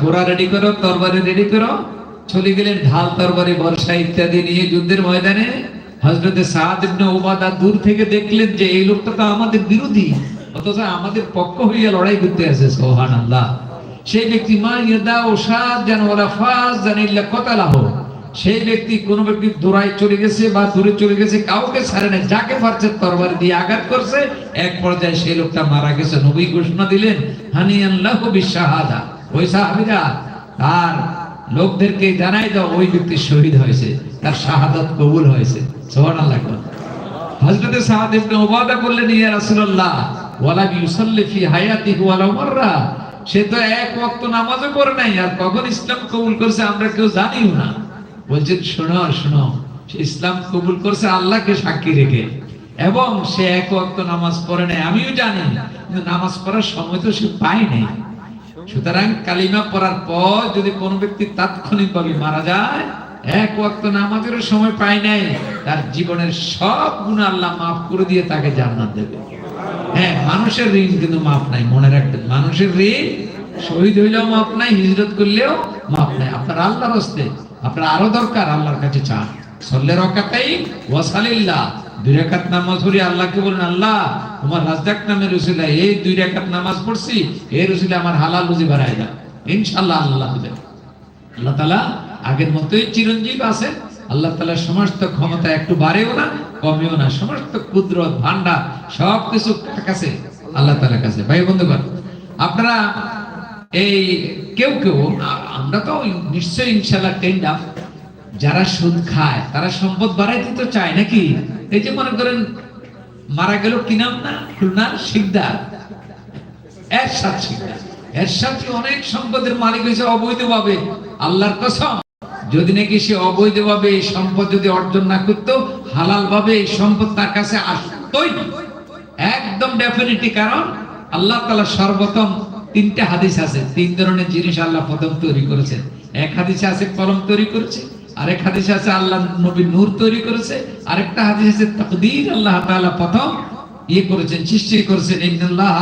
ঘোড়া রেডি করো, তরবারি রেডি করো। চলে গেলেন ঢাল, তরবারি, বর্ষা ইত্যাদি নিয়ে যুদ্ধের ময়দানে। হজরতে দূর থেকে দেখলেন যে এই লোকটা তো আমাদের বিরোধী। অথচ আমাদের পক্ষ হইয়া লড়াই করতে আছে সোহান আল্লাহ সেই ব্যক্তি, মা ও সাদ যেন ওরা সেই ব্যক্তি কোন ব্যক্তি দূরায় চলে গেছে বা দূরে চলে গেছে, কাউকে ছাড়ে না যাকে পারছে তরবারি দিয়ে আঘাত করছে, এক পর্যায়ে সেই লোকটা মারা গেছে। নবী ঘোষণা দিলেন হানি আল্লাহ বিশাহাদা তার লোকদেরকে জানাই দাও ওই ব্যক্তি শহীদ হয়েছে, তার শাহাদাত কবুল হয়েছে। ইয়া ইউসাল্লি ফি ওয়ালা সে তো এক ওয়াক্ত নামাজও নাই, আর কখন ইসলাম কবুল করছে আমরা কেউ জানিও না। বলছেন শোনো শোনো, সে ইসলাম কবুল করছে আল্লাহকে সাক্ষী রেখে। এবং সে এক ওয়াক্ত নামাজ পড়ে নাই, আমিও জানি, কিন্তু নামাজ পড়ার সময় তো সে পায় নাই। সুতরাং কালিমা পড়ার পর যদি কোন ব্যক্তি তাৎক্ষণিকভাবে মারা যায়, এক ওয়াক্ত নামাজের সময় পায় নাই, তার জীবনের সব গুণ আল্লাহ মাফ করে দিয়ে তাকে জান্নাত দেবে। হ্যাঁ মানুষের ঋণ কিন্তু মাফ নাই, মনে রাখবেন, মানুষের ঋণ শহীদ হইলেও মাফ নাই, হিজরত করলেও মাফ নাই। আপনার আল্লাহর হস্তে, আপনার আরও দরকার, আল্লাহর কাছে চান। সল্লে রকাতাই ওয়াসালিল্লাহ। নামাজ পড়ি, আল্লাহকে বলেন, আল্লাহ, তোমার রাজদাক নামের রসিলা এই নামাজ পড়ছি, এই আমার হালাল রুজি আল্লাহ আল্লাহ আগের মতোই চিরঞ্জীব আল্লাহ সমস্ত ক্ষমতা একটু বাড়েও না, কমেও না, সমস্ত কুদরত ভান্ডার সব কিছু কাছে, আল্লাহ তাআলার কাছে। ভাই বন্ধুগণ, আপনারা এই কেউ কেউ, আমরা তো নিশ্চয়ই আপ যারা সুদ খায়, তারা সম্পদ বাড়াইতে তো চায় নাকি? এই যে মনে করেন, মারা গেল কি নাম না? খুলনার শিকদার। এরশাদ শিকদার। এরশাদ অনেক সম্পদের মালিক হয়েছে অবৈধভাবে? আল্লাহর কসম। যদি নাকি সে অবৈধভাবে এই সম্পদ যদি অর্জন না করতো হালাল ভাবে এই সম্পদ তার কাছে আসতোই একদম ডেফিনেটলি কারণ, আল্লাহ তাআলা সর্বপ্রথম তিনটা হাদিস আছে। তিন ধরনের জিনিস আল্লাহ প্রথম তৈরি করেছেন। এক হাদিসে আছে কলম তৈরি করেছে। আরেক হাদিসে আছে, আল্লাহ নবী নূর তৈরি করেছে। আরেকটা হাদিস আছে আল্লাহ তাআলা প্রথম ইয়ে করেছেন, সৃষ্টি করেছেন। ইন্নাল্লাহ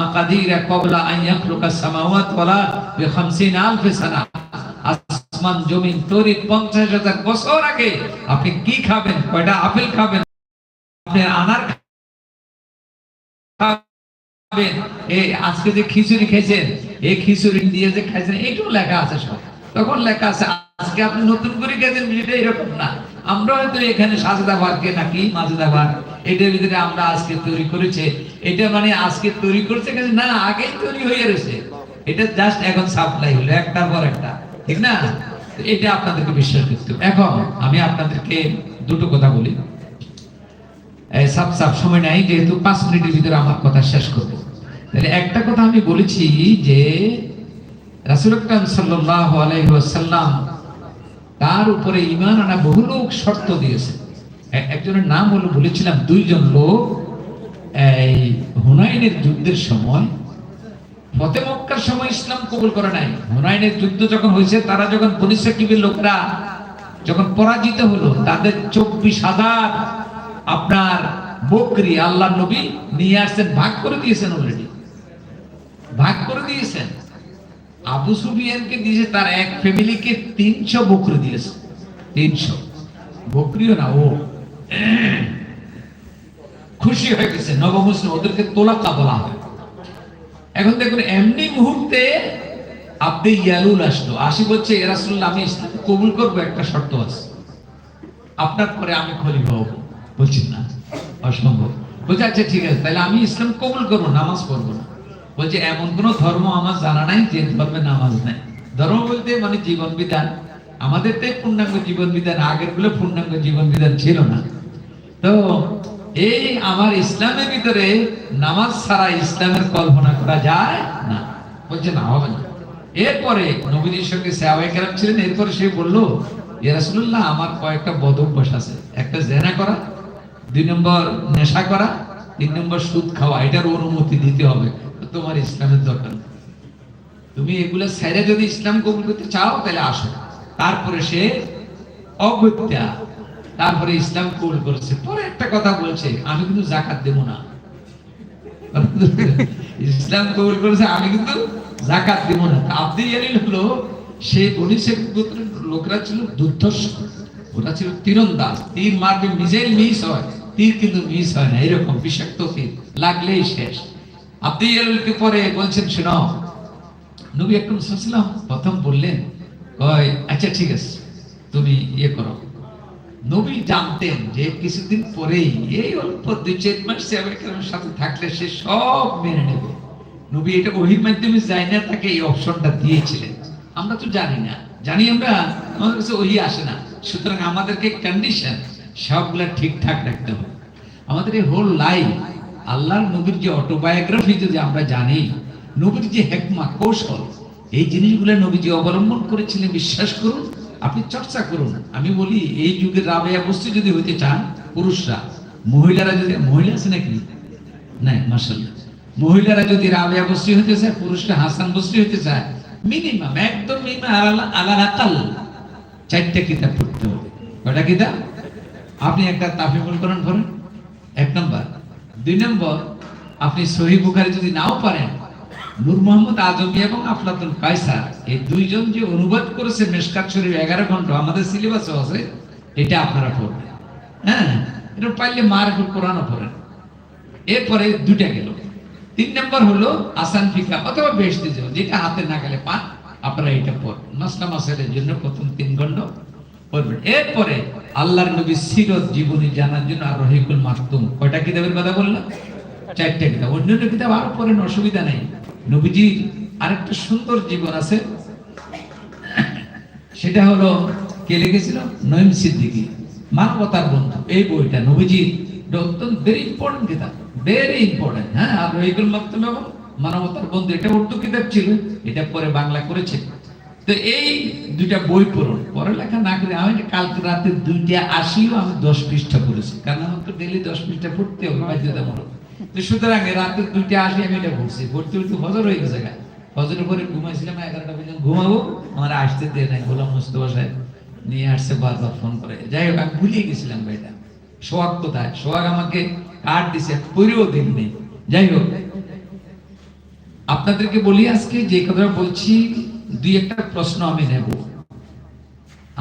মাকাদিরা ক্বাবলা আন ইয়াখলুকা সামাওয়াত ওয়ালা বি 50 আলফ সানা। আসমান, জমিন তৈরি 50 হাজার বছর আগে আপনি কি খাবেন? কয়টা আপেল খাবেন? আপনি আনার খাবেন। এই আজকে যে খিচুড়ি খেয়েছেন, এই খিচুড়ি দিয়ে যে খাইছেন এইটাও লেখা আছে সব। তখন লেখা আছে, আজকে আপনি নতুন করে খেয়েছেন এটা এরকম না। আমরা হয়তো এখানে সাজদা ভাতকে নাকি মাজদা ভাত এটার ভিতরে আমরা আজকে তৈরি করেছে। এটা মানে আজকে তৈরি করছে না আগেই তৈরি হয়ে রয়েছে। এটা জাস্ট এখন সাপ্লাই হলো, একটার পর একটা, ঠিক না? এটা আপনাদেরকে বিশ্বাস করতে এখন আমি আপনাদেরকে দুটো কথা বলি। সময় যেহেতু পাঁচ মিনিটের ভিতরে আমার কথা শেষ করব। তাহলে একটা কথা আমি বলেছি যে রাসূল আকরাম সাল্লাল্লাহু আলাইহি ওয়াসাল্লাম তার উপরে ইমান আনা বহু লোক শর্ত দিয়েছে। একজনের নাম হলো, বলেছিলাম, দুইজন লোক এই হুনাইনের যুদ্ধের সময়, ফতে মক্কার সময় ইসলাম কবুল করে নাই। হুনাইনের যুদ্ধ যখন হয়েছে, তারা যখন বনি সাকিবের লোকরা যখন পরাজিত হলো, তাদের চব্বিশ হাজার আপনার বকরি আল্লাহ নবী নিয়ে আসছেন, ভাগ করে দিয়েছেন অলরেডি ভাগ করে দিয়েছেন। আবু সুফিয়ানকে দিয়েছে তার এক ফ্যামিলিকে তিনশো বকরি দিয়েছে। তিনশো। বকরিও না, ও। খুশি হয়ে গেছে নবমুসলিম ওদেরকে তোলাকা বলা হয়। এখন দেখুন, এমনি মুহূর্তে আপনি ইয়ালুল আসলো। আসি বলছে এরাসুল্লাহ আমি ইসলাম কবুল করব, একটা শর্ত আছে। আপনার পরে আমি খলিফা হব। বলছি, না, অসম্ভব। বলছে আচ্ছা ঠিক আছে, তাহলে আমি ইসলাম কবুল করব, নামাজ পড়ব না। বলছে, এমন কোন ধর্ম আমার জানা নাই যে ধর্মে নামাজ নাই। ধর্ম বলতে মানে জীবন বিধান। আমাদের তো পূর্ণাঙ্গ জীবন বিধান, আগেরগুলো পূর্ণাঙ্গ জীবন বিধান ছিল না। তো এই আমার ইসলামের ভিতরে নামাজ ছাড়া ইসলামের কল্পনা করা যায় না। বলছে, না, হবে না। এরপরে নবীজির সঙ্গে সাহাবাই কেরাম ছিলেন, এরপরে সে বলল ইয়া আমার কয়েকটা বদ অভ্যাস আছে। একটা জেনা করা, দুই নম্বর নেশা করা, তিন নম্বর সুদ খাওয়া, এটার অনুমতি দিতে হবে। তোমার ইসলামের দরকার। তুমি এগুলো ছেড়ে যদি ইসলাম কবুল করতে চাও, তাহলে আসো। তারপরে সে অগত্যা, তারপরে ইসলাম কবুল করেছে। পরে একটা কথা বলছে, আমি কিন্তু জাকাত দেব না। ইসলাম কবুল করেছে, আমি কিন্তু জাকাত দিব না। আব্দি ইয়ালিল হলো, সে গোত্রের লোকরা ছিল দুর্ধর্ষ। ওরা ছিল তীরন্দাজ। তীর মারবে মিসাইল মিস হয়। তীর কিন্তু মিস হয় না। এরকম বিষাক্ত তীর। লাগলেই শেষ। পরে বলছেন নবী আকরম প্রথম বললেন, কয় আচ্ছা ঠিক আছে, তুমি ইয়ে করো। নবী জানতেন যে কিছুদিন পরেই, এই অল্প দুই চার মাস সাথে থাকলে সে সব মেনে নেবে। নবী এটা ওহির মাধ্যমে যায় না, তাকে এই অপশনটা দিয়েছিলেন। আমরা তো জানি না, জানি আমরা, আমাদের কাছে ওহি আসে না। সুতরাং আমাদেরকে কন্ডিশন সবগুলা ঠিকঠাক রাখতে হবে। আমাদের এই হোল লাইফ আল্লাহর নবীর যে অটোবায়োগ্রাফি যদি আমরা জানি, নবীর যে হেকমা, কৌশল, এই জিনিসগুলো নবীজি অবলম্বন করেছিলেন, বিশ্বাস করুন, আপনি চর্চা করুন। আমি বলি, এই যুগের রাবেয়া বস্তু যদি হইতে চান, পুরুষরা, মহিলারা যদি, মহিলা আছে নাকি? নাই মাসাল্লাহ মহিলারা যদি রাবেয়া বস্তি হতে চায়, পুরুষরা হাসান বস্তি হতে চায় মিনিমাম একদম মিনিমাম আলা আলাদা কাল চারটা কিতাব পড়তে হবে। কয়টা কিতাব? আপনি একটা তাফিমুল করেন পড়েন? এক নম্বর। দুই নম্বর, আপনি সহি বুখারি যদি নাও পারেন, নূর মোহাম্মদ আজমি এবং আফলাতুল কায়সার এই দুইজন যে অনুবাদ করেছে মেশকাত শরীফ এগারো ঘণ্টা আমাদের সিলেবাসও আছে, এটা আপনারা পড়বেন। হ্যাঁ এটা পাইলে মার মারফুল কোরআনও পড়েন। এরপরে দুটা গেল। তিন নম্বর হলো আসান ফিকা অথবা বেশ যেটা হাতে না গেলে পান, আপনারা এটা পড়বেন। মাসলা মাসালের জন্য প্রথম তিন খণ্ড পড়বেন। এরপরে আল্লাহর নবী সিরত জীবনী জানার জন্য আর রহিকুল মাকতুম কয়টা কিতাবের কথা বললাম? চারটা কিতাব। অন্যান্য কিতাব আরও পড়েন, অসুবিধা নেই। নবীজির আরেকটা সুন্দর জীবন আছে। সেটা হলো, কে লিখেছিল? নঈম সিদ্দিকী। মানবতার বন্ধু। এই বইটা নবীজির অত্যন্ত ভেরি ইম্পর্টেন্ট কিতাব। ভেরি ইম্পর্টেন্ট হ্যাঁ আর রহিকুল মাকতুম এবং মানবতার বন্ধু। এটা উর্দু কিতাব ছিল। এটা পরে বাংলা করেছে। তো এই দুইটা বই পড়ুন। পড়ালেখা না করে আমি কালকে রাতে দুইটা আসিও আমি দশ পৃষ্ঠা পড়েছি। কারণ আমার তো ডেলি দশ পৃষ্ঠা পড়তে হবে বাধ্যতামূলক তো সুতরাং রাতে দুইটা আসি আমি এটা পড়ছি। পড়তে পড়তে হজর হয়ে গেছে হজরের পরে ঘুমাইছিলাম, এগারোটা পর্যন্ত ঘুমাবো। আমার আসতে দিয়ে নাই, গোলাম মুস্তফা সাহেব নিয়ে আসছে, বারবার ফোন করে। যাই হোক, আমি ভুলিয়ে গেছিলাম ভাইটা সোহাগ কোথায়? সোহাগ আমাকে কার্ড দিছে, পড়েও দিন নেই। যাই হোক, আপনাদেরকে বলি আজকে যে কথা বলছি দুই একটা প্রশ্ন আমি নেব।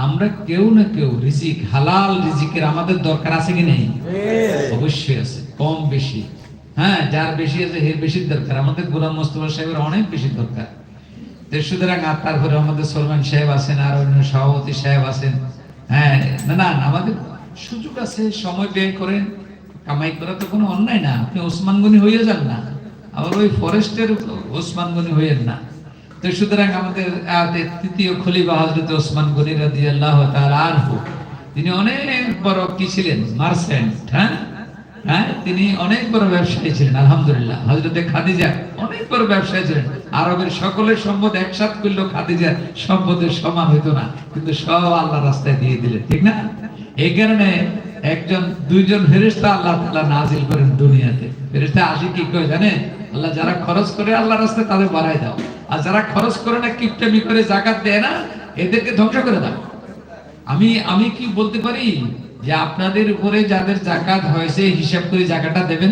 আমরা কেউ না কেউ রিজিক হালাল রিজিকের আমাদের দরকার আছে কি নেই? অবশ্যই আছে কম বেশি। হ্যাঁ যার বেশি আছে এর বেশি দরকার। আমাদের গোলাম মোস্তফা সাহেবের অনেক বেশি দরকার। সুতরাং আর তারপরে আমাদের সলমান সাহেব আছেন আর অন্য সভাপতি সাহেব আছেন। হ্যাঁ না না আমাদের সুযোগ আছে সময় ব্যয় করেন কামাই করা তো কোনো অন্যায় না। আপনি ওসমান গনি হয়ে যান না। আবার ওই ফরেস্টের ওসমান গনি হইয়েন না। সুতরাং আমাদের তৃতীয় খলিফা হজরত ওসমান তিনি অনেক বড় কি ছিলেন? মার্সেন্ট হ্যাঁ? হ্যাঁ? তিনি অনেক বড় ব্যবসায়ী ছিলেন, আলহামদুলিল্লাহ। হজরতে খাদিজা অনেক বড় ব্যবসায়ী ছিলেন। আরবের সকলের সম্পদ একসাথ করলেও খাদিজার সম্পদের সমান হইতো না, কিন্তু সব আল্লাহ রাস্তায় দিয়ে দিলেন ঠিক না? এই কারণে একজন, দুইজন ফেরেশতা আল্লাহ তাআলা নাজিল করেন দুনিয়াতে। ফেরেশতা আসি কি কয় জানেন? আল্লাহ যারা খরচ করে আল্লাহ রাস্তায় তাদের বাড়াই দাও। আর যারা খরচ করে না, কিপটামি করে জাকাত দেয় না, এদেরকে ধ্বংস করে দাও। আমি আমি কি বলতে পারি যে আপনাদের উপরে যাদের জাকাত হয়েছে, হিসাব করে জাকাতটা দেবেন?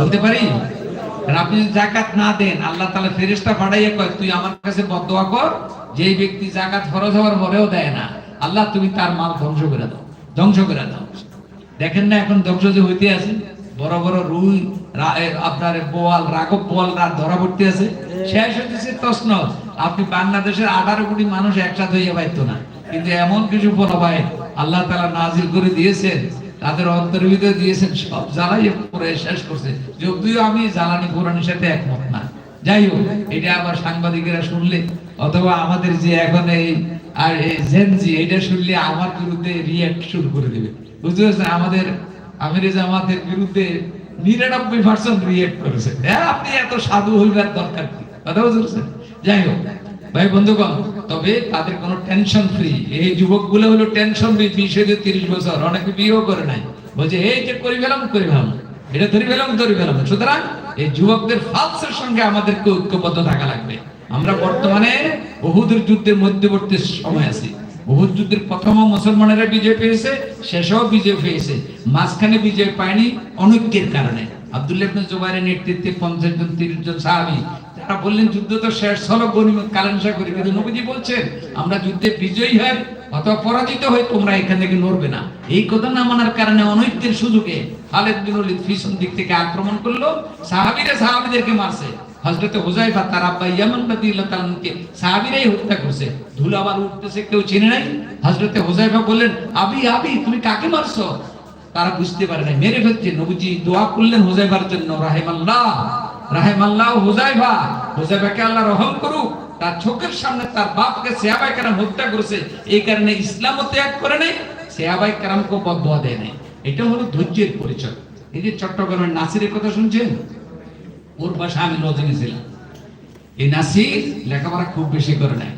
বলতে পারি? আপনি যদি জাকাত না দেন, আল্লাহ তাআলা ফেরেশতা পাঠাইয়া কয়, তুই আমার কাছে বদদোয়া কর যে ব্যক্তি জাকাত ফরজ হওয়ার পরেও দেয় না, আল্লাহ তুমি তার মাল ধ্বংস করে দাও, ধ্বংস করে দাও। দেখেন না এখন ধ্বংস যে হইতে আছে? বড় বড় রুই আপনার বোয়াল, রাঘব বোয়াল রাত ধরা পড়তে আছে। শেষ হইতেছে তসনস আপনি বাংলাদেশের আঠারো কোটি মানুষ একসাথে হইয়া পাইতো না। কিন্তু এমন কিছু ফলাফাই আল্লাহ তালা নাজিল করে দিয়েছেন। তাদের অন্তরের ভিতরে দিয়েছেন, সব জ্বালাই পরে শেষ করছে। যদিও আমি জ্বালানি কোরআনের সাথে একমত না। যাই হোক, এটা আবার সাংবাদিকেরা শুনলে, অথবা আমাদের যে এখন এই, আর এই জেনজি এটা শুনলে আমার বিরুদ্ধে রিয়াক্ট শুরু করে দেবে। বুঝতে পারছেন? আমাদের আমির জামাতের বিরুদ্ধে নিরানব্বই পার্সেন্ট রিয়েক্ট করেছে হ্যাঁ আপনি এত সাধু হইবার দরকার কি? কথা বুঝতে পারছেন যাই হোক, ভাই বন্ধুগণ, তবে তাদের কোনো টেনশন ফ্রি এই যুবকগুলো হলো টেনশন ফ্রি বিশ তিরিশ বছর। অনেকে বিয়েও করে নাই। বলছে, এই যে করি করি এটা সুতরাং এই যুবকদের ফালসের সঙ্গে আমাদেরকে ঐক্যবদ্ধ থাকা লাগবে। আমরা বর্তমানে বহুদের যুদ্ধের মধ্যবর্তী সময় আছি। বহুদ যুদ্ধের প্রথম মুসলমানেরা বিজয় পেয়েছে, শেষও বিজয় পেয়েছে। মাঝখানে বিজয় পায়নি অনৈক্যের কারণে। আব্দুল্লাহ ইবনে জুবাইরের নেতৃত্বে 50 জন 30 জন তারা বললেন, যুদ্ধ তো শেষ হলো গনিমত কিন্তু নবীজি বলছেন, আমরা যুদ্ধে বিজয়ী হই অথবা পরাজিত হই তোমরা এখান থেকে নড়বে না। এই কথা না মানার কারণে অনৈক্যের সুযোগে খালেদ বিন ওয়ালিদ পিছন দিক থেকে আক্রমণ করল। সাহাবীরা সাহাবীদেরকে মারছে। হযরতে হুজাইফা তার আব্বা ইয়ামান রাদিয়াল্লাহু তাআলাকে সাহাবীরাই হত্যা করছে। ধুলো আবার উঠতেছে, কেউ চিনে নাই? হযরতে হুজাইফা বললেন, আবি আবি, তুমি কাকে মারছো? তারা বুঝতে পারে না মেরে ফেলছে। নবীজি দোয়া করলেন হুজাইফার জন্য, রাহেমাল্লাহ রাহেমাল্লাহ হুজাইফা হুজাইফাকে আল্লাহ রহম করুক। তার চোখের সামনে তার বাপকে সেহাবাই কারাম হত্যা করেছে। এই কারণে ইসলামও ত্যাগ করে নাই সেহাবাই কারামকে বদয়া দেয় নাই। এটা হলো ধৈর্যের পরিচয়। এই যে চট্টগ্রামের নাসিরের কথা শুনছেন? ওর পাশে আমি রজনী ছিলাম এই নাসির লেখাপড়া খুব বেশি করে নাই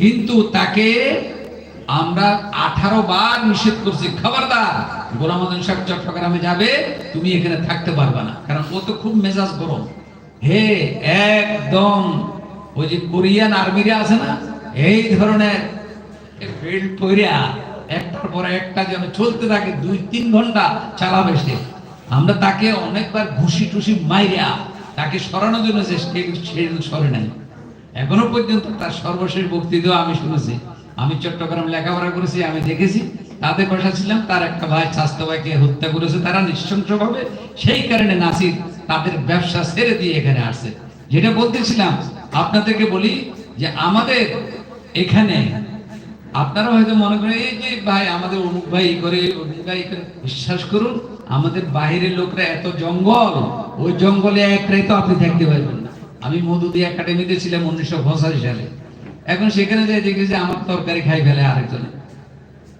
কিন্তু তাকে আমরা আঠারো বার নিষেধ করছি, খবরদার, গোলাম সাহেব চট্টগ্রামে যাবে, তুমি এখানে থাকতে পারবে না। কারণ ও তো খুব মেজাজ গরম। হে একদম, ওই যে কোরিয়ান আর্মিরা আছে না, এই ধরনের বেল্ট পইরা একটার পর একটা যেন চলতে থাকে, দুই তিন ঘণ্টা চালাবে সে। আমরা তাকে অনেকবার ঘুষি টুসি মাইরা তাকে সরানোর জন্য সরে নাই। এখনও পর্যন্ত তার সর্বশেষ বক্তৃতা আমি শুনেছি। আমি চট্টগ্রাম লেখাপড়া করেছি, আমি দেখেছি। তাদের পাশে ছিলাম তার একটা ভাই স্বাস্থ্য ভাইকে হত্যা করেছে, তারা নৃশংসভাবে সেই কারণে নাসির তাদের ব্যবসা ছেড়ে দিয়ে এখানে আসছে। যেটা বলতেছিলাম, আপনাদেরকে বলি যে আমাদের এখানে আপনারা হয়তো মনে করেন, এই যে ভাই, আমাদের অমুক ভাই করে, অমুক ভাই করে। বিশ্বাস করুন আমাদের বাইরের লোকরা এত জঙ্গল, ওই জঙ্গলে একটাই তো আপনি থাকতে পারবেন না। আমি মধুদি একাডেমিতে ছিলাম উনিশশো পঁচাশি সালে। এখন সেখানে যাই দেখি যে আমার তরকারি খাই ফেলে আরেকজনে।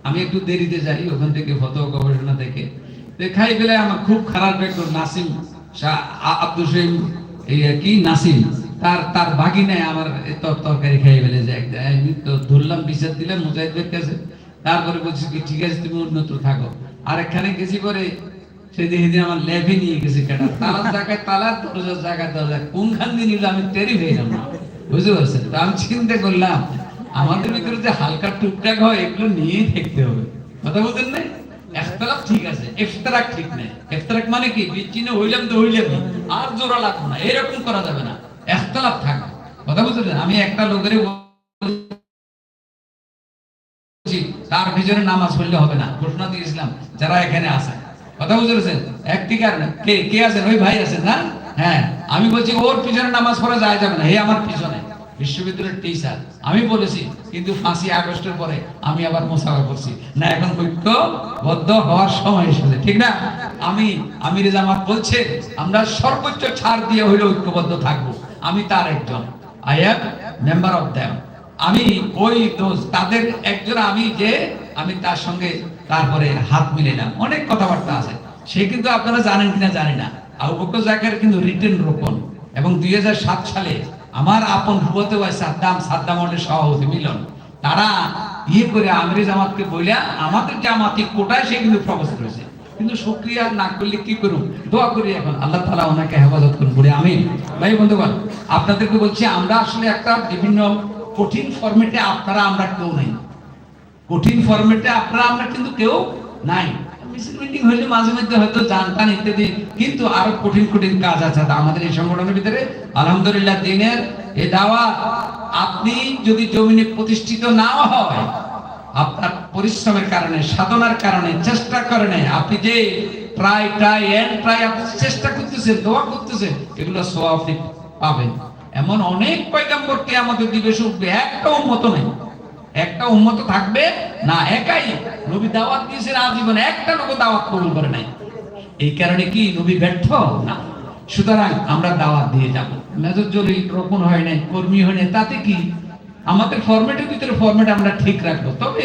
আমি একটু দেরিতে যাই, ওখান থেকে ফটো গবেষণা থেকে খাই ফেলে আমার খুব খারাপ একটু নাসিম আব্দুল সহিম, এই আর কি, নাসিম, তার তার বাকি নাই আমার তর- তরকারি খাই ফেলে যায় আমি তো ধরলাম, বিচার দিলাম মুজাহিদের কাছে। তারপরে বলছি কি, ঠিক আছে, তুমি উন্নত থাকো। আর এখানে গেছি পরে সেদিন সেদিন আমার নিয়ে গেছে কেটা তালার জায়গায় তালার দরজার জায়গায় দরজা। কোনখান দিয়ে আমি বুঝতে পারছেন? তো আমি চিন্তা করলাম, আমাদের ভিতরে যে হালকা টুকটাক হয়, এগুলো থাকতে হবে। কথা বলতেন না? ঠিক আছে ইফতারাক ঠিক নাই। ইফতারাক মানে কি? বিচ্ছিন্ন হইলাম তো আর জোড়া লাগবে না, এরকম করা যাবে না। এখতলাফ থাকবে কথা বুঝলেন আমি একটা লোকের তার পিছনে নামাজ পড়লে হবে না। ঘোষণা দিয়েছিলাম যারা এখানে আছে। কথা কে কে আছেন? ওই ভাই আছেন, না? হ্যাঁ। আমি বলছি, ওর পিছনে নামাজ পড়া যায় যাবে না। হে আমার পিছনে। বিশ্ববিদ্যালয়ের টিচার আমি বলেছি, কিন্তু ফাঁসি আগস্টের পরে আমি আবার মোসাফা করছি। না, এখন ঐক্যবদ্ধ হওয়ার সময় এসেছে, ঠিক না? আমি, আমির জামাত বলছে, আমরা সর্বোচ্চ ছাড় দিয়ে হইলে ঐক্যবদ্ধ থাকব। আমি তার একজন। I am member of them আমি ওই তাদের একজন আমি যে, আমি তার সঙ্গে তারপরে হাত মিলে মিলাইলাম অনেক কথাবার্তা আছে। সে কিন্তু আপনারা জানেন কিনা জানি না। আবু বকর জাকার কিন্তু রিটেন রোপণ। এবং দুই হাজার সাত সালে আমার আপন রুবতে হয় সাদ্দাম সাদ্দাম হলের সভাপতি মিলন। তারা ইয়ে করে আমিরি জামাতকে বইলা আমাদের জামাতি কোটায় সে কিন্তু প্রবেশ করেছে। কিন্তু সক্রিয় না করলে কি করুন দোয়া করি এখন। আল্লাহ তালা ওনাকে হেফাজত করুন। বলে আমি ভাই বন্ধুগণ, আপনাদেরকে বলছি, আমরা আসলে একটা বিভিন্ন কঠিন ফরম্যাটে আপনারা, আমরা কেউ নাই। কঠিন ফরম্যাটে আপনারা, আমরা কিন্তু কেউ নাই। মিছিল মিটিং হইলে মাঝে মধ্যে হয়তো জানতান ইত্যাদি, কিন্তু আরও কঠিন কঠিন কাজ আছে। আমাদের এই সংগঠনের ভিতরে, আলহামদুলিল্লাহ, দিনের এই দাওয়া, আপনি যদি জমিনে প্রতিষ্ঠিত নাও হয়, আপনার পরিশ্রমের কারণে, সাধনার কারণে চেষ্টার কারণে আপনি যে ট্রাই ট্রাই এন্ড ট্রাই আপনি চেষ্টা করতেছেন, দোয়া করতেছেন, এগুলো সব আপনি পাবেন। এমন অনেক পয়গাম্বরকে আমাদের দিবে উঠবে, একটা উন্মত নেই। একটা উন্মত থাকবে? না, একাই। নবী দাওয়াত দিয়েছেন আজীবন একটা লোক দাওয়াত কবুল করে নাই। এই কারণে কি নবী ব্যর্থ? না। সুতরাং আমরা দাওয়াত দিয়ে যাব। মেজর জলিল রোপণ হয় নাই, কর্মী হয় নাই, তাতে কি? আমাদের ফরম্যাটের ভিতরে ফরম্যাট আমরা ঠিক রাখব। তবে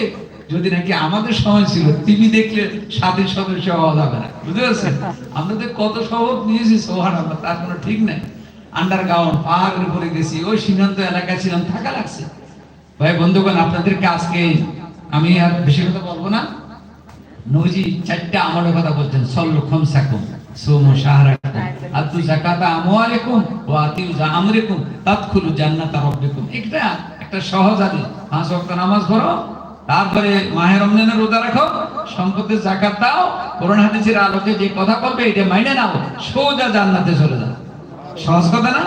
যদি নাকি আমাদের সময় ছিল টিভি দেখলে স্বাধীন সদস্য হওয়া যাবে না। বুঝতে পারছেন? আমরা তো কত শহর নিয়েছি সোহান আমরা তার কোনো ঠিক নাই। আন্ডারগ্রাউন্ড পাহাড়ের উপরে গেছি, ওই সীমান্ত এলাকায় ছিলাম, থাকা লাগছে। ভাই বন্ধুগণ, আপনাদেরকে আজকে আমি আর বেশি কথা বলব না। নবীজি চারটা কথা বলছেন, সল্লু খমসাকুম, সুমু আতু যাকাতা আমওয়ালিকুম ওয়া আতিউ তাদখুলু জান্নাতা এটা একটা সহজ আদি পাঁচ ওয়াক্ত নামাজ পড়ো, তারপরে মাহে রমজানের রোজা রাখো, সম্পদের যাকাত দাও, কোরআন হাদিসের আলোকে যে কথা বলবে এটা মাইনে নাও, সোজা জান্নাতে চলে যাও। সহজ কথা না?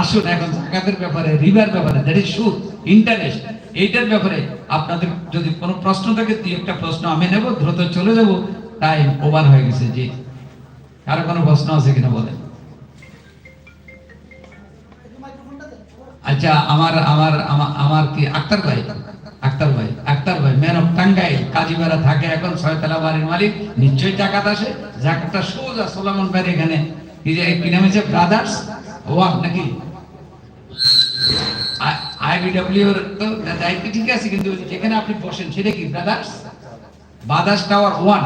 আসুন, এখন জাকাতের ব্যাপারে রিবার ব্যাপারে দ্যাট ইজ সুদ ইন্টারেস্ট এইটার ব্যাপারে আপনাদের যদি কোনো প্রশ্ন থাকে, দুই একটা প্রশ্ন আমি নেব, দ্রুত চলে যাব। টাইম ওভার হয়ে গেছে, জি। কারও কোনো প্রশ্ন আছে কিনা বলেন। আচ্ছা আমার আমার আমার কি আক্তার ভাই? আক্তার ভাই আক্তার ভাই ম্যান অফ টাঙ্গাইল কাজীপাড়া থাকে এখন, ছয়তলা বাড়ির মালিক। নিশ্চয়ই জাকাত আসে? জাকাতটা সোজা সোলামন ভাই এখানে। কি যে, কি নাম ব্রাদার্স ওয়াক নাকি আইবিডব্লিউ তো দায়িত্ব ঠিক আছে কিন্তু যেখানে আপনি বসেন সেটা কি ব্রাদার্স বাদাস টাওয়ার ওয়ান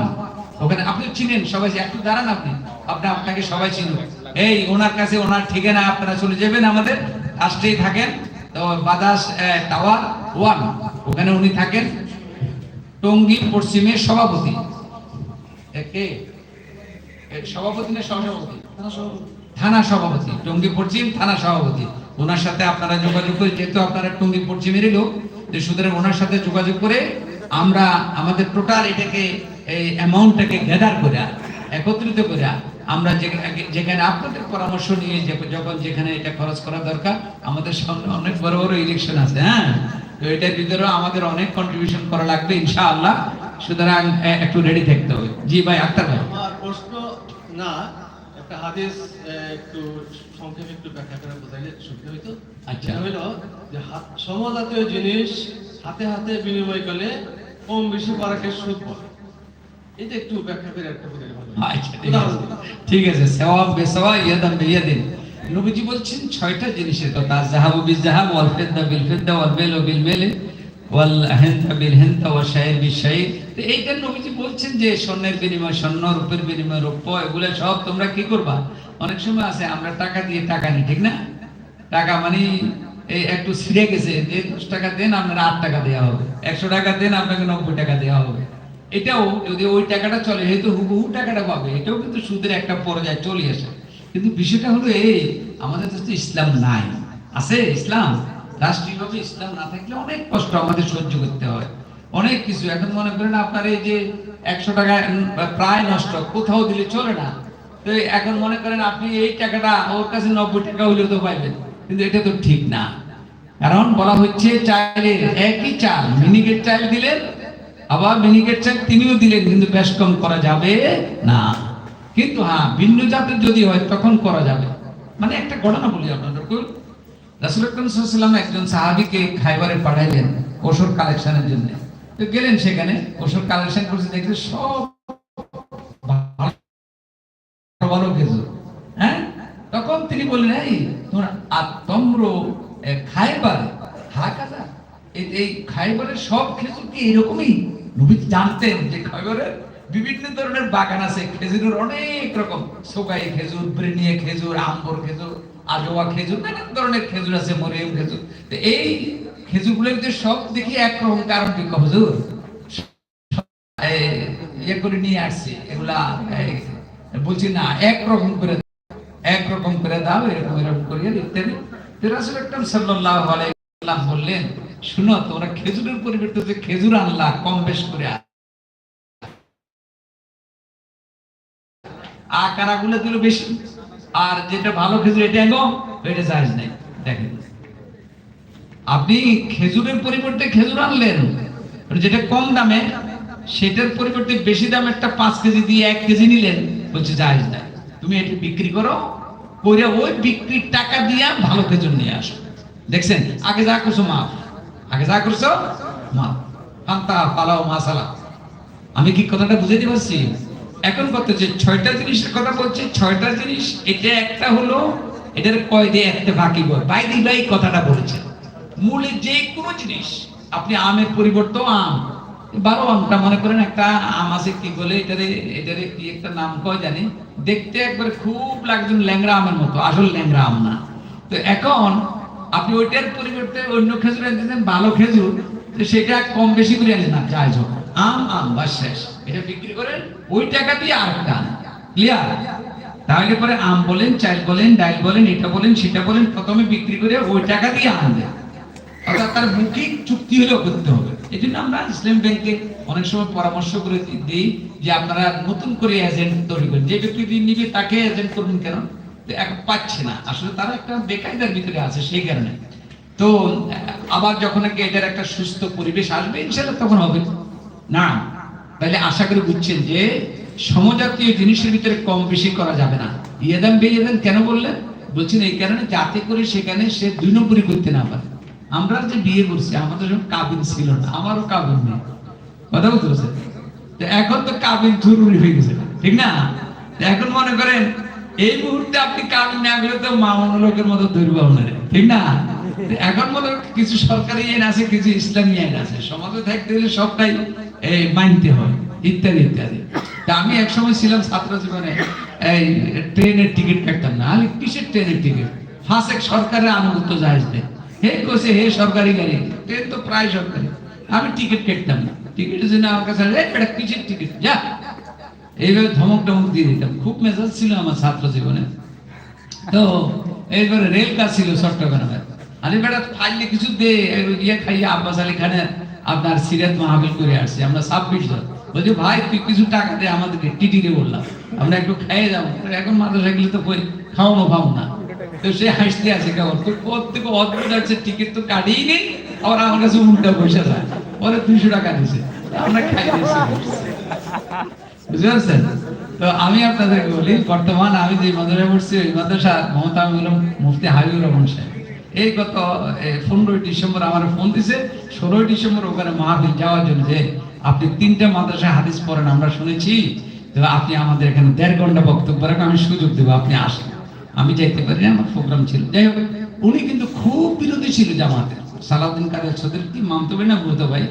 ওখানে আপনি চিনেন সবাই একটু দাঁড়ান আপনি। আপনি আপনাকে সবাই চিনুন এই ওনার কাছে ওনার ঠিকানা আপনারা চলে যাবেন আমাদের। আসতেই থাকেন তো বাদাস টাওয়ার ওয়ান ওখানে উনি থাকেন টঙ্গী পশ্চিমের সভাপতি। কে? সভাপতি না সহসভাপতি? থানা সভাপতি। টঙ্গী পশ্চিম থানা সভাপতি। ওনার সাথে আপনারা যোগাযোগ করে, যেহেতু আপনারা টঙ্গী পশ্চিমেরই লোক যে সুতরাং ওনার সাথে যোগাযোগ করে আমরা আমাদের টোটাল এটাকে, এই অ্যামাউন্টটাকে গ্যাদার করে, একত্রিত করে আমরা যেখানে আপনাদের পরামর্শ নিয়ে যখন যেখানে এটা খরচ করা দরকার, আমাদের সামনে অনেক বড় বড় ইলেকশন আছে হ্যাঁ? তো এটার ভিতরেও আমাদের অনেক কন্ট্রিবিউশন করা লাগবে, ইনশাআল্লাহ। সুতরাং একটু রেডি থাকতে হবে। জি ভাই, আক্তার ভাই। প্রশ্ন না, একটা হাদিস একটু সংক্ষেপে একটু ব্যাখ্যা করে বোঝাইলে সুবিধা হইতো। আচ্ছা। হইল যে হাত সমজাতীয় জিনিস হাতে হাতে বিনিময় করলে কম বেশি পারাকে সুদ বলে। এটা একটু ব্যাখ্যা করে একটা বোঝাইলে ভালো আচ্ছা ঠিক আছে। সওয়াব বেসওয়া ইয়াদাম বিয়াদিন। নবীজি বলছেন ছয়টা জিনিসের কথা জাহাবু বিল জাহাব ওয়াল ফিদদা বিল ফিদদা ওয়াল মেলু বিল মেলে ওয়াল হিনতা বিল হিনতা ওয়া শাইর বিল শাইর। তো এইটা নবীজি বলছেন যে স্বর্ণের বিনিময়, স্বর্ণ, রূপের বিনিময় রূপ এগুলো সব তোমরা কি করবা? অনেক সময় আছে, আমরা টাকা দিয়ে টাকা নিই, ঠিক না? টাকা মানে এই একটু ছিঁড়ে গেছে, যে দশ টাকা দেন, আপনার আট টাকা দেওয়া হবে। একশো টাকা দেন, আপনাকে নব্বই টাকা দেওয়া হবে। এটাও যদি ওই টাকাটা চলে যেহেতু হুবহু টাকাটা পাবে, এটাও কিন্তু সুদের একটা পর্যায়ে চলে আসে। কিন্তু বিষয়টা হলো এই, আমাদের দেশে ইসলাম নাই। আছে ইসলাম? রাষ্ট্রীয়ভাবে ইসলাম না থাকলে অনেক কষ্ট আমাদের সহ্য করতে হয়। অনেক কিছু। এখন মনে করেন আপনার এই যে একশো টাকা প্রায় নষ্ট, কোথাও দিলে চলে না। তো এখন মনে করেন আপনি এই টাকাটা ওর কাছে নব্বই টাকা হইলেও তো পাইবেন, কিন্তু এটা তো ঠিক না। কারণ বলা হচ্ছে চাইলের একই চাল মিনিকেট চাল দিলেন, আবার মিনিকেট চাল তিনিও দিলেন, কিন্তু বেশ কম করা যাবে না। কিন্তু হ্যাঁ ভিন্ন জাতের যদি হয়, তখন করা যাবে। মানে একটা ঘটনা বলি আপনাদের একজন সাহাবিকে খাইবারে পাঠাইলেন, ওষুধ কালেকশনের জন্য। তো গেলেন সেখানে ওষুধ কালেকশন করতে দেখলে সব ভালো ভালো খেজুর। হ্যাঁ? তখন তিনি বললেন, এই তোমরা খাইবার হা এই এই খাইবারের সব খেজুর কি এরকমই? নবী জানতেন যে খাইবারের বিভিন্ন ধরনের বাগান আছে, খেজুরের অনেক রকম। সোগাই খেজুর ব্রেনিয়ে খেজুর, আম্বর খেজুর আজোয়া খেজুর নানান ধরনের খেজুর আছে, মরিয়ম খেজুর। তো এই খেজুরগুলো যে সব দেখি একরকম কারণ কি হুজুর? ইয়ে করে নিয়ে আসছি, এগুলা বলছি না, একরকম করে একরকম করে দাও, এরকম এরকম করিয়ে ইত্যাদি রাসূল আকরাম সাল্লাল্লাহু আলাইহি ওয়াসাল্লাম বললেন, শুনো, তোমরা খেজুরের পরিবর্তে যে খেজুর আনলা, কম বেশ করে আকারা গুলো দিল বেশি। আর যেটা ভালো খেজুর, এটা এটা দেখেন। আপনি খেজুরের পরিবর্তে খেজুর আনলেন যেটা কম দামে, সেটার পরিবর্তে বেশি দাম একটা পাঁচ কেজি দিয়ে এক কেজি নিলেন, বলছে জায়জ নাই। তুমি এটা বিক্রি করো করে ওই বিক্রির টাকা দিয়া ভালো খেজুর নিয়ে আসো। দেখছেন? আগে যা করছ মাফ। আগে যা করছ মাফ। পান্তা পালাও, মাসালা। আমি কি কথাটা বুঝাতে পারছি? এখন কত যে ছয়টা জিনিসের কথা বলছি, ছয়টা জিনিস, এটা একটা হলো এটার কয় দিয়ে একটা বাকি বাইদি বাই কথাটা বলেছে। মূলে যে কোনো জিনিস, আপনি আমের পরিবর্তে আম। বারো আমটা মনে করেন একটা আম আছে কি বলে, এটারে এটারে কি একটা নাম কয় জানি? দেখতে একবার খুব লাগছে ল্যাংড়া আমের মতো, আসল ল্যাংড়া আম না। তো এখন আপনি ওইটার পরিবর্তে অন্য খেজুর আনতেছেন ভালো খেজুর সেটা কম বেশি করে আনেন না যাই হোক। আম আম, বাস শেষ। এটা বিক্রি করেন, ওই টাকা দিয়ে আরেকটা ক্লিয়ার তাহলে পরে আম বলেন, চাল বলেন, ডাল বলেন, এটা বলেন, সেটা বলেন, প্রথমে বিক্রি করে ওই টাকা দিয়ে আনবেন অর্থাৎ তার চুক্তি হলেও করতে হবে। এই জন্য আমরা ইসলাম ব্যাংকে অনেক সময় পরামর্শ করে দিই যে আপনারা নতুন করে এজেন্ট তৈরি করেন। যে ব্যক্তি দিন নিবে, তাকে এজেন্ট করবেন কেন? এখন পাচ্ছে না। আসলে তারা একটা বেকায়দার ভিতরে আছে, সেই কারণে। তো, আবার যখন এটার একটা সুস্থ পরিবেশ আসবে ইনশাল্লাহ তখন হবে। না। তাহলে আশা করি বুঝছেন যে সমজাতীয় জিনিসের ভিতরে কম বেশি করা যাবে না। ইয়েদান বেয়েদান কেন বললেন? বলছেন এই কারণে যাতে করে সেখানে সে দুই নম্বরই করতে না পারে। আমরা যে বিয়ে করছি, আমাদের সব কাবিন ছিল না, আমারও কাবিন নেই। কথা বলতে পারছেন? এখন তো কাবিন জরুরি হয়ে গেছে, ঠিক না? এখন মনে করেন, এই মুহূর্তে আপনি কাবিন না গেলে তো মামুন লোকের মতো দুর্বল না ঠিক না? এখন মনে কিছু সরকারি আইন আছে, কিছু ইসলামী আইন আছে। সমাজে থাকতে হলে সবটাই এই মানতে হয়, ইত্যাদি ইত্যাদি। তা আমি এক সময় ছিলাম ছাত্র জীবনে, এই ট্রেনের টিকিট কাটতাম না। আরে কিসের ট্রেনের টিকিট? ফাঁসেক সরকারের আনুগত্য জাহাজ দেয় হে কোসে, হে সরকারি গাড়ি, ট্রেন তো প্রায় সরকারি। আমি টিকিট কাটতাম না। টিকিটের জন্য আমার কাছে, এই বেটা, কিসের টিকিট? যা। এইভাবে ধমক টমক দিয়ে দিতাম। খুব মেজাজ ছিল আমার ছাত্র জীবনে। তো এইবারে রেল কাজ ছিল চট্টগ্রামে আরে বেটা, ফাইলে কিছু দে। ইয়ে খাইয়ে আব্বাস আলী খানের আপনার সিরাত মাহফিল করে আসছে। আমরা ছাব্বিশ জন। বলছি, ভাই, তুই কিছু টাকা দে আমাদেরকে। টিটিরে বললাম, আমরা একটু খাইয়ে যাব। এখন মাদ্রাসা গেলে তো কই খাওয়ানো পাবো না। তো সে হাসতে আছে কেমন তো প্রত্যেক অদ্ভুত আছে, টিকিট তো কাটিয়ে নেই, আবার আমার কাছে উল্টা পয়সা যায় পরে দুইশো টাকা দিছে আমরা খাই বুঝতে পারছেন? তো আমি আপনাদেরকে বলি, বর্তমান আমি যে মাদ্রাসা পড়ছি, ওই মাদ্রাসা মমতা মুফতি হাবিবুর রহমান সাহেব। এই গত পনেরোই ডিসেম্বর আমার ফোন দিছে, ষোলোই ডিসেম্বর ওখানে মাহফিল যাওয়ার জন্য যে আপনি তিনটা মাদ্রাসা হাদিস পড়েন, আমরা শুনেছি আপনি আমাদের এখানে দেড় ঘণ্টা বক্তব্য রাখেন, আমি সুযোগ দেবো, আপনি আসেন। আমি যাইতে পারি আমার প্রোগ্রাম ছিল। যাই হোক, উনি কিন্তু খুব বিরোধী ছিল জামাতের। সালাউদ্দিন কাদের সদের কি মানতে পারি না বুঝতে ভাই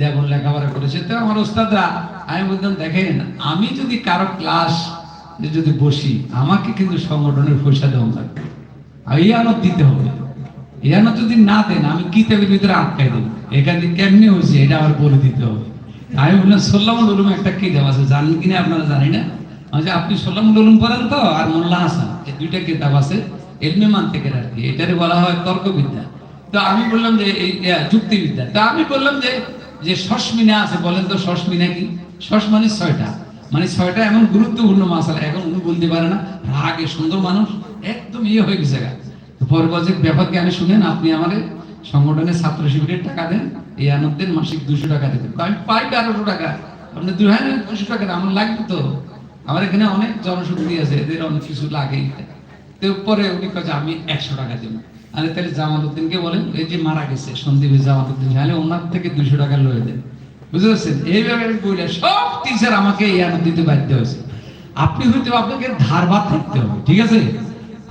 দেবন লেখাপড়া করেছে। তো আমার ওস্তাদরা, আমি বলতাম, দেখেন, আমি যদি কারও ক্লাস যদি বসি, আমাকে কিন্তু সংগঠনের পয়সা দেওয়া লাগবে। আর ইয়ানত দিতে হবে। ইয়ানত যদি না দেন, আমি কিতাবের ভিতরে আটকাই দেবো? এখান কেমনি হয়েছে? এটা আমার বলে দিতে হবে। আমি বললাম, সোল্লামুল উলুম একটা কিতাব আছে জানেন কিনা আপনারা জানি না? আমি আপনি সোল্লামুল উলুম পড়েন তো? আর মোল্লা হাসান এই দুইটা কিতাব আছে, এলমে মান্তেকের আর কি। এটারে বলা হয় তর্কবিদ্যা। তো আমি বললাম যে, এই যুক্তিবিদ্যা। তো আমি বললাম যে যে শশমিনা আছে, বলেন তো শশমিনা কি? শশ মানে ছয়টা। মানে ছয়টা এমন গুরুত্বপূর্ণ মাসালা, এখন উনি বলতে পারে না, রাগে সুন্দর মানুষ, একদম ইয়ে হয়ে গেছে গা। পরে ব্যাপার কি শুনেন? আপনি আমারে সংগঠনের ছাত্র শিবিরের টাকা দেন, এই আনন্দের মাসিক দুশো টাকা দেবেন আমি পাই বারোশো টাকা। আপনি দুই হাজার দুশো টাকা আমার লাগবে তো। আমার এখানে অনেক জনশক্তি আছে, এদের অনেক কিছু লাগে। পরে উনি কাছে আমি একশো টাকা দেবো। আরে তাহলে জামালউদ্দিনকে বলেন, এই যে মারা গেছে, সন্দীপের জামালউদ্দিন তাহলে ওনার থেকে দুশো টাকা লয়ে দেন। বুঝতে পারছেন? এইভাবে আমি বললাম সব টিচার আমাকে এই আনন্দ দিতে বাধ্য হয়েছে। আপনি হয়তো আপনাকে ধারবাদ থাকতে হবে, ঠিক আছে?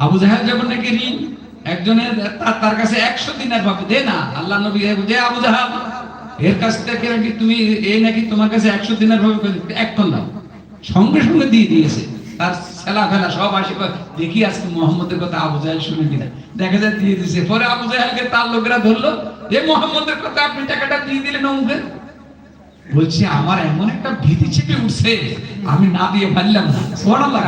আবু জাহেল যখন নাকি ঋণ? একজনের তার- কাছে একশো দিনের ভাবে দে না, আল্লাহ নবী যে আবু জাহাল, এর কাছ থেকে নাকি তুমি এই নাকি তোমার কাছে একশো দাও। সঙ্গে সঙ্গে দিয়ে দিয়েছে। তার ছেলা ফেলা সব আসে দেখি আজকে মোহাম্মদের কথা আবু জাহেল শুনে কিনা। দেখা যায় দিয়ে দিছে। পরে আবু জাহেলকে তার লোকেরা ধরলো যে মোহাম্মদের কথা আপনি টাকাটা দিয়ে দিলেন অমুকে বলছি, আমার এমন একটা ভীতি চেপে উঠছে, আমি না দিয়ে পারলাম না সুবহানাল্লাহ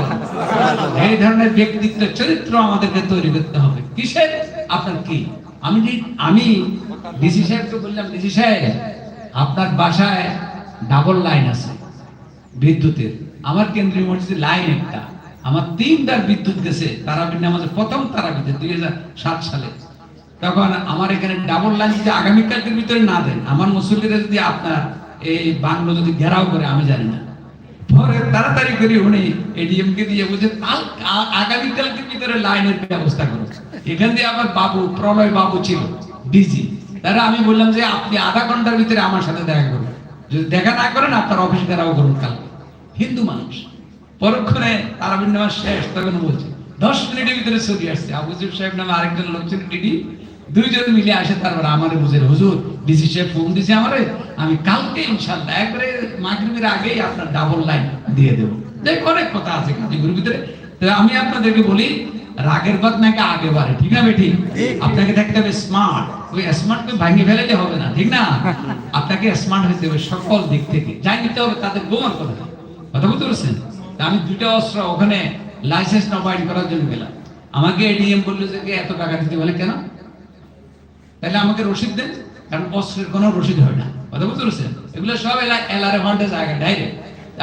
এই ধরনের ব্যক্তিত্ব, চরিত্র আমাদেরকে তৈরি করতে হবে। কিসের? আপনার কি? আমি আমি ডিসি সাহেবকে বললাম, ডিসি সাহেব, আপনার বাসায় ডাবল লাইন আছে, বিদ্যুতের। আমার কেন্দ্রীয় মসজিদে লাইন একটা। আমার তিনটার বিদ্যুৎ গেছে, তারাবির নামাজে প্রথম তারাবিতে, দুই হাজার সাত সালে। তখন আমার এখানে ডাবল লাইন যদি আগামীকালকের ভিতরে না দেন, আমার মুসল্লিরা যদি আপনার এই বাংলো যদি ঘেরাও করে, আমি জানি না। পরে তাড়াতাড়ি করে উনি এডিএম কে দিয়ে বুঝে কাল আগামীকালকের ভিতরে লাইনের ব্যবস্থা করো। এখান দিয়ে আমার বাবু, প্রলয় বাবু ছিল ডিজি তারা আমি বললাম যে, আপনি আধা ঘণ্টার ভিতরে আমার সাথে দেখা করুন। যদি দেখা না করেন, আপনার অফিস ঘেরাও করুন কালকে। হিন্দু মানুষ। পরক্ষণে তারাবির নামাজ শেষ, তখন বলছে, দশ মিনিটের ভিতরে ছবি আসছে। আবুজুর সাহেব নামে আরেকজন লোক ছিল ডিডি দুইজন মিলে আসে তারপর আমারে বুঝে হুজুর ডিসি সাহেব ফোন দিছে আমারে আমি কালকে ইনশাল্লাহ একবারে মাগরিবের আগেই আপনার ডাবল লাইন দিয়ে দেবো। দেখ অনেক কথা আছে কাজগুলোর ভিতরে। তো আমি আপনাদেরকে বলি রাগের বাদ নাকি আগে বাড়ে ঠিক না বেটি? আপনাকে দেখতে হবে স্মার্ট ওই স্মার্ট ভাঙিয়ে ফেলালে হবে না ঠিক না? আপনাকে স্মার্ট হতে হবে সকল দিক থেকে। যাই নিতে হবে তাদের গোমার কথা কথা বলতে পারছেন? আমি দুটো অস্ত্র ওখানে লাইসেন্স নবায়ন করার জন্য গেলাম। আমাকে এডিএম বলল যে এত টাকা দিতে বলে কেন? তাহলে আমাকে রসিদ দেন, কারণ অস্ত্রের কোনো রসিদ হয় না। কথা বুঝতে পারছেন? এগুলো সব এলা এলারে ভান্ডে জায়গা ডাইরেক্ট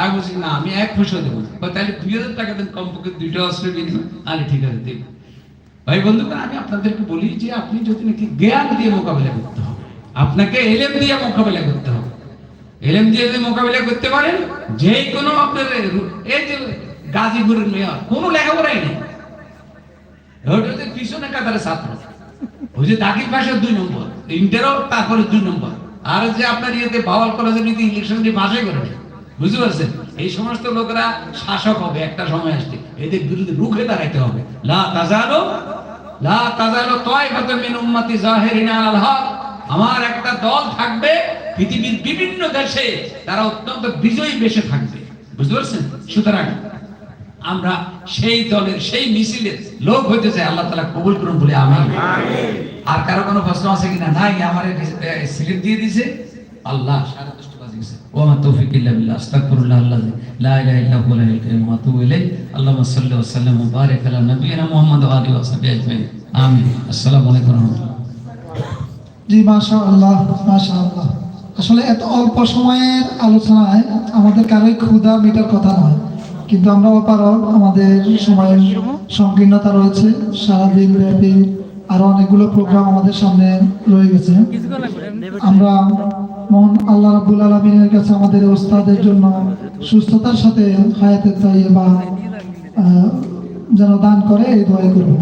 আমি বলছি, না, আমি এক পয়সা দেবো তাহলে দুই হাজার টাকা দেন, কমপক্ষে দুইটা অস্ত্র বিনিময় আরে ঠিক আছে, দেব। ভাই বন্ধুগণ, আমি আপনাদেরকে বলি যে আপনি যদি নাকি জ্ঞান দিয়ে মোকাবিলা করতে হবে, আপনাকে এলেম দিয়ে মোকাবিলা করতে হবে। এলেম দিয়ে যদি মোকাবিলা করতে পারেন যে কোনো আপনার এই যে গাজীপুরের মেয়র, কোনো লেখাপড়াই নেই। পিছনে কাতারে ছাত্র। পাশের দুই নম্বর, ইন্টারও তারপরে দুই নম্বর। আর যে আপনার ইয়েতে বাওয়াল কলেজের নীতি ইলেকশন দিয়ে পাশে করে। বুঝতে পারছেন? এই সমস্ত লোকেরা শাসক হবে, একটা সময় আসছে। এদের বিরুদ্ধে রুখে দাঁড়াইতে হবে। লা লা মিন উম্মতি আলাল হক। আমার একটা দল থাকবে, পৃথিবীর বিভিন্ন দেশে তারা অত্যন্ত বিজয়ী বেশে থাকবে। বুঝতে পারছেন? সুতরাং আমরা সেই দলের, সেই মিছিলের লোক হইতে চাই। আল্লাহ তালা কবুল করুন বলে আমার আর কারও কোনো প্রশ্ন আছে কিনা? নাই, আমার স্লিপ দিয়ে দিছে। আল্লাহ আল্লাহ আসলে এত অল্প সময়ের আলোচনায় আমাদের কারোই ক্ষুধা মেটার কথা নয়। কিন্তু আমরা অপারগ, আমাদের সময়ের সংকীর্ণতা রয়েছে। সারাদিন ব্যাপী আরও অনেকগুলো প্রোগ্রাম আমাদের সামনে রয়ে গেছে। আমরা মন আল্লাহ রাবুল আলমিনের কাছে আমাদের ওস্তাদের জন্য সুস্থতার সাথে হায়াতে চাই বা যেন দান করে এই দোয়াই করব।